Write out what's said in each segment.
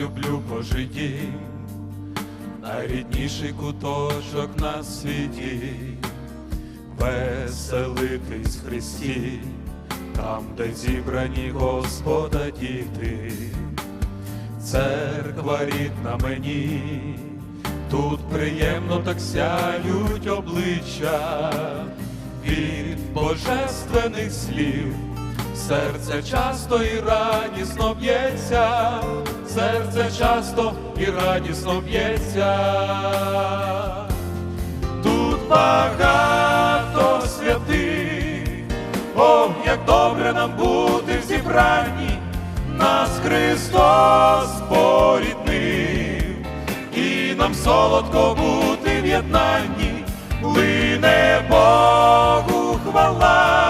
люблю Божий дім, найрідніший куточок на світі, веселитись в Христі, там, де зібрані Господа діти, церква рідна мені, тут приємно так сяють обличчя від божественних слів. Серце часто і радісно б'ється, серце часто і радісно б'ється. Тут багато святих, о, як добре нам бути в зібранні, нас Христос поріднив, і нам солодко бути в лине Богу хвала,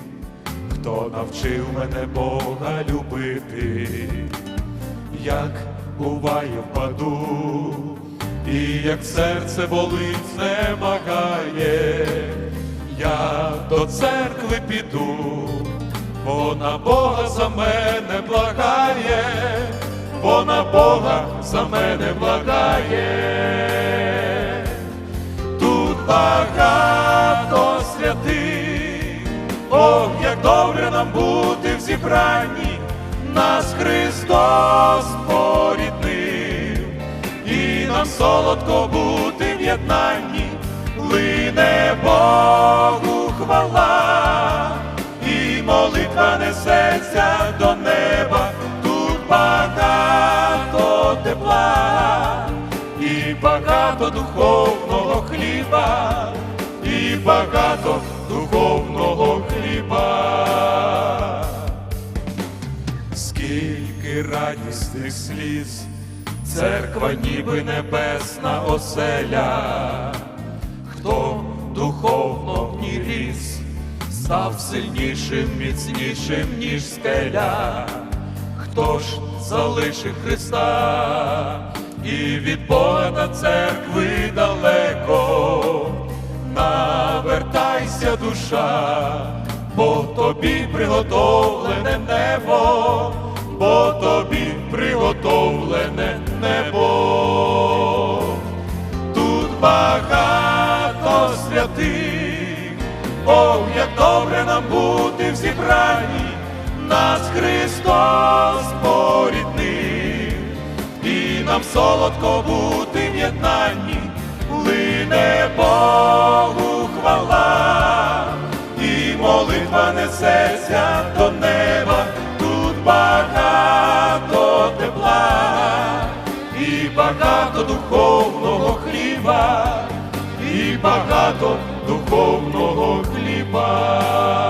хто навчив мене Бога любити, як буває впаду, і як серце болить, знемагає, я до церкви піду, вона Бога за мене благає, вона Бога за мене благає. Святих, о, як добре нам бути в зібранні, нас Христос поріднив, і нам солодко бути в єднанні, лине Богу хвала, і молитва несеться до неба, тут багато тепла. І багато духовного хліба, і багато духовного Радісних сліз, церква ніби небесна оселя, хто духовно в ній ріс, став сильнішим, міцнішим, ніж скеля, хто ж залишив Христа? І від Бога та церкви далеко, навертайся, душа, бо тобі приготовлене небо, бо тобі приготовлене небо. Тут багато святих, Бог, як добре нам бути в зібранні, нас Христос поріднив, і нам солодко бути в єднанні, багато духовного хліба.